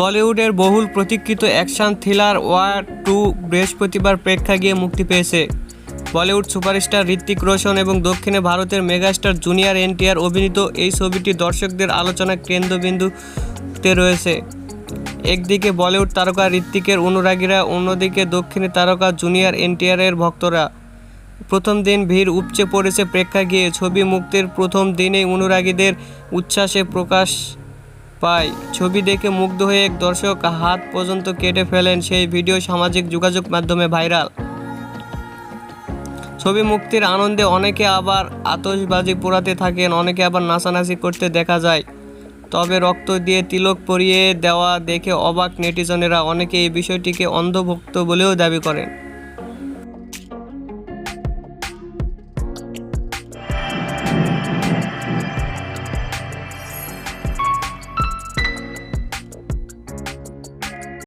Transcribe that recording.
বলিউডের বহুল প্রতীক্ষিত অ্যাকশন থ্রিলার ওয়ার টু বৃহস্পতিবার প্রেক্ষাগৃহে মুক্তি পেয়েছে। বলিউড সুপারস্টার ঋত্বিক রোশন এবং দক্ষিণে ভারতের মেগাস্টার জুনিয়র এনটিআর অভিনীত এই ছবিটি দর্শকদের আলোচনার কেন্দ্রবিন্দুতে রয়েছে। একদিকে বলিউড তারকা ঋত্বিকের অনুরাগীরা, অন্যদিকে দক্ষিণে তারকা জুনিয়র এনটিআরের ভক্তরা। প্রথম দিন ভিড় উপচে পড়েছে প্রেক্ষাগৃহে, ছবি মুক্তির প্রথম দিনেই অনুরাগীদের উচ্ছ্বাসে প্রকাশ পায়। ছবি দেখে মুগ্ধ হয়ে এক দর্শক হাত পর্যন্ত কেটে ফেলেন সেই ভিডিও সামাজিক যোগাযোগ মাধ্যমে ভাইরাল। ছবি মুক্তির আনন্দে অনেকে আবার আতশবাজি পোড়াতে থাকেন, অনেকে আবার নাচানাচি করতে দেখা যায়। তবে রক্ত দিয়ে তিলক পরিয়ে দেওয়া দেখে অবাক নেটিজনেরা অনেকে এই বিষয়টিকে অন্ধভক্ত বলেও দাবি করেন।